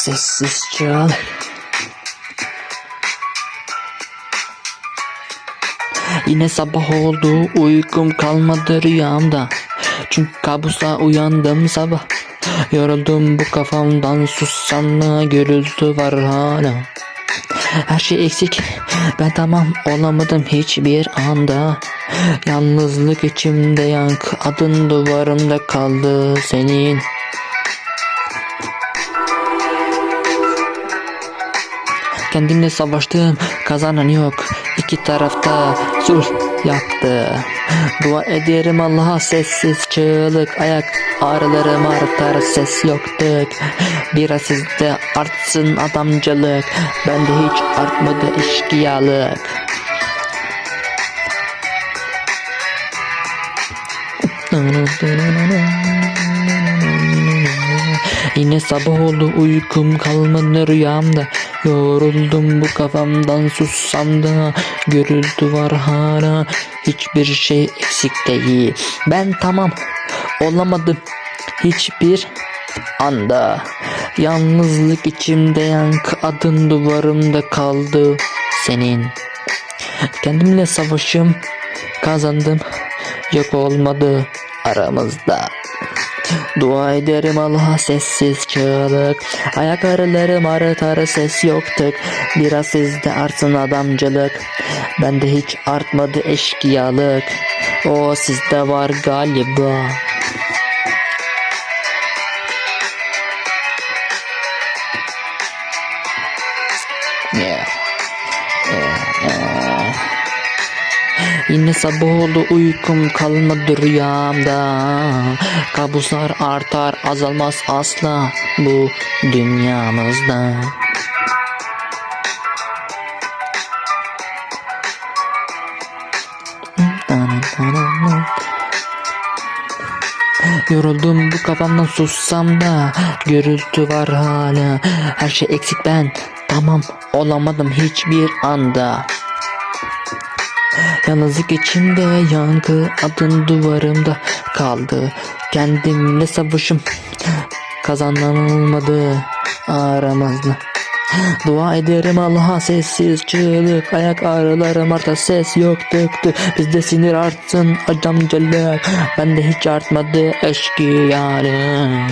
Sessiz çığlık. Yine sabah oldu uykum kalmadı rüyamda. Çünkü kabusa uyandım sabah. Yoruldum bu kafamdan sussanlığa gürültü var hala. Her şey eksik. Ben tamam olamadım hiçbir anda. Yalnızlık içimde yankı adın duvarımda kaldı senin Kendimle savaştım kazanan yok. İki tarafta sulh yaptı. Dua ederim Allah'a sessiz çığlık. Ayak ağrılarım artar ses yoktuk Biraz sizde artsın adamcılık. Bende hiç artmadı eşkıyalık Yine sabah oldu uykum kalmadı rüyamda Yoruldum bu kafamdan sussam da Gürültü var hala. Hiçbir şey eksik değil. Ben tamam olamadım Hiçbir anda. Yalnızlık içimde yankı adın duvarımda kaldı Senin. Kendimle savaşım kazandım Yok olmadı aramızda Dua ederim Allah'a sessiz çığlık. Ayak ağrılarım arıtar ses yoktuk Biraz sizde artsın adamcılık. Bende hiç artmadı eşkıyalık. O sizde var galiba. Yeah. Yine sabah oldu uykum kalmadı rüyamda. Kabuslar artar azalmaz asla bu dünyamızda. Yoruldum bu kafamdan sussam da Gürültü var hala. Her şey eksik ben Tamam olamadım hiçbir anda Yalnızlık içimde yankı adın duvarımda kaldı. Kendimle savaşım kazanan olmadı aramızda Dua ederim Allah'a sessiz çığlık Ayak ağrılarım artar ses yok tıktı Bizde sinir artsın adamcılık Bende hiç artmadı eşkıyalık